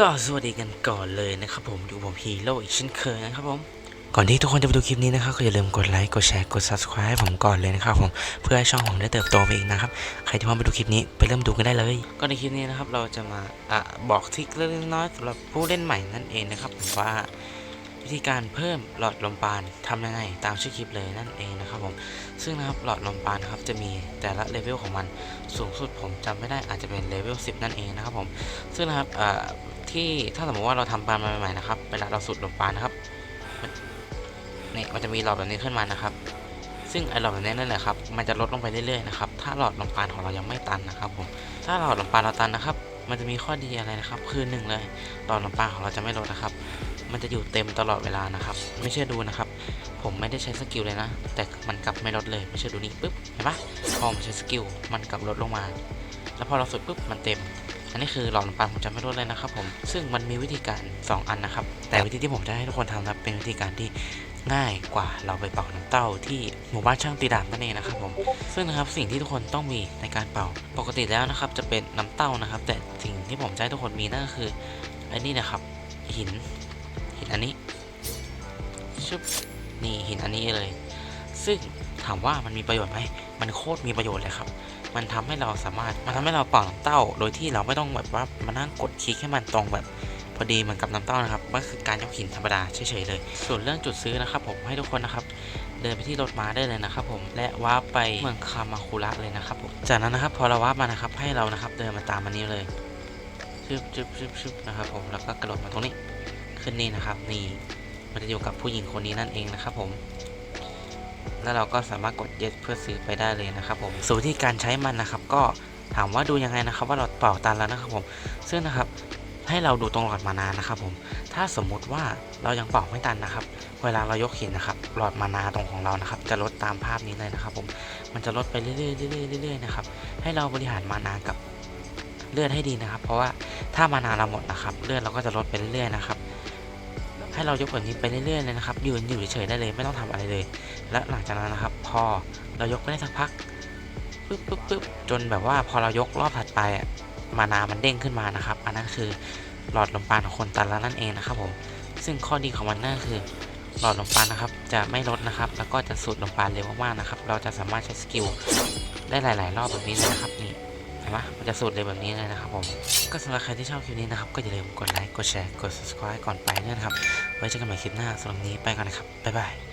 ก็สวัสดีกันก่อนเลยนะครับผมอยู่ผมฮีโร่อีกเช่นเคยนะครับผมก่อนที่ทุกคนจะไปดูคลิปนี้นะครับก็อย่าลืมกดไลค์กดแชร์กด subscribe ให้ผมก่อนเลยนะครับผมเพื่อให้ช่องผมได้เติบโตไปอีกนะครับใครที่ว่าไปดูคลิปนี้ไปเริ่มดูกันได้เลยก็ในคลิปนี้นะครับเราจะมาอะบอกทิกเล็กน้อยสำหรับผู้เล่นใหม่นั่นเองนะครับผมว่า วิธีการเพิ่มหลอดลมปาณทำยังไงตามชื่อคลิปเลยนั่นเองนะครับผมซึ่งนะครับหลอดลมปานะครับจะมีแต่ละเลเวลของมันสูงสุดผมจำไม่ได้อาจจะเป็นเลเวล10 นั่นเองนะครับผมซึ่งนะครับที่ถ้าสมมติว่าเราทำปานใหม่ๆนะครับเวลาเราสูดลมปาณนะครับนี่มันจะมีหลอดแบบนี้ขึ้นมานะครับ ซึ่งไอหลอดแบบนี้นั่นแหละครับมันจะลดลงไปเรื่อยๆนะครับถ้าหลอดลมปาณของเรายังไม่ตันนะครับผมถ้าหลอดลมปาณเราตันนะครับ มันจะมีข้อดีอะไรนะครับ คือหนึ่งเลยหลอดลมปาณของเราจะไม่ลดนะครับ มันจะอยู่เต็มตลอดเวลานะครับ ไม่เชื่อดูนะครับ ผมไม่ได้ใช้สกิลเลยนะ แต่มันกลับไม่ลดเลย ไม่เชื่อดูนี่ปุ๊บ เห็นปะพอผมใช้สกิล มันกลับลดลงมา แล้วพอเราสุดปุ๊บ มันเต็ม อันนี้คือหลอดน้ำปานผมจะไม่ลดเลยนะครับผม ซึ่งมันมีวิธีการ 2 อันนะครับ แต่วิธีที่ผมจะให้ทุกคนทำนะเป็นวิธีการที่ง่ายกว่าเราไปเป่าน้ำเต้าที่หมู่บ้านช่างตีดาบนั่นเองนะครับผมซึ่งนะครับสิ่งที่ทุกคนต้องมีในการเป่าปกติแล้วนะครับจะเป็นน้ำเต้านะครับ แต่สิ่งที่ผมจะให้ทุกคนมีนั่นก็คือไอ้นี่นะครับหิน หินอันนี้ชึบนี่หินอันนี้เลย ซึ่งถามว่ามันมีประโยชน์ไหมมันโคตรมีประโยชน์เลยครับ มันทำให้เราสามารถ มันทำให้เราเป่าน้ำเต้า โดยที่เราไม่ต้องแบบว่ามานั่งกดคลิกให้มันตรงแบบพอดีเหมือนกับน้ำเต้านะครับก็คือการยกหินธรรมดาเฉยๆเลย ส่วนเรื่องจุดซื้อนะครับ ผมให้ทุกคนนะครับเดินไปที่รถม้าได้เลยนะครับ ผมและว้าไปเมืองคามาคุระเลยนะครับผมจากนั้นนะครับพอเราว้ามานะครับให้เรานะครับเดินมาตามมันนี้เลยชึบชึบชึบชึบนะครับผมแล้วก็กระโดดมาตรงนี้ ขึ้นนี่นะครับ นี่มันจะอยู่กับผู้หญิงคนนี้นั่นเองนะครับ ผม แล้วเราก็สามารถกดเย็ดเพื่อซื้อไปได้เลยนะครับ ผมส่วนวิธีการใช้มันนะครับ ก็ถามว่าดูยังไงนะครับ ว่าเราเป่าตันแล้วนะครับผม ซึ่งนะครับให้เราดูตรงหลอดมานานนะครับผม ถ้าสมมุติว่าเรายังเป่าไม่ตันนะครับ เวลาเรายกหินนะครับ หลอดมานาตรงของเรานะครับ จะลดตามภาพนี้เลยนะครับ ผม มันจะลดไปเรื่อยๆเรื่อยๆเรื่อยๆนะครับ ให้เราบริหารมานากับเลือดให้ดีนะครับ เพราะว่าถ้ามานาเราหมดนะครับ เลือดเราก็จะลดไปเรื่อยๆนะครับ ให้เรายกแบบนี้ไปเรื่อยๆเลยนะครับยืนอยู่เฉยๆได้เลยไม่ต้องทำอะไรเลย และหลังจากนั้นนะครับ พอเรายกไปได้สักพักปึ๊บปึ๊บปึ๊บจนแบบว่าพอเรายกรอบถัดไปมานามันเด้งขึ้นมานะครับ อันนั้นคือหลอดลมปาณของคนตันแล้วนั่นเองนะครับผมซึ่งข้อดีของมันนั่นคือหลอดลมปาณนะครับ จะไม่ลดนะครับ แล้วก็จะสูดลมปาณเร็วมากๆนะครับ เราจะสามารถใช้สกิลได้หลาย ๆ รอบแบบนี้เลยนะครับนี่ ห็นปะมันจะสูดเลยแบบนี้เลยนะครับผม ก็สำหรับใครที่ชอบคลิปนี้นะครับ ก็อย่าลืมกดไลค์ กดแชร์ กด subscribe ก่อนไปเนี่ยนะครับ ไว้เจอกันใหม่คลิปหน้าสำหรับนี้ไปก่อนนะครับ บ๊ายบาย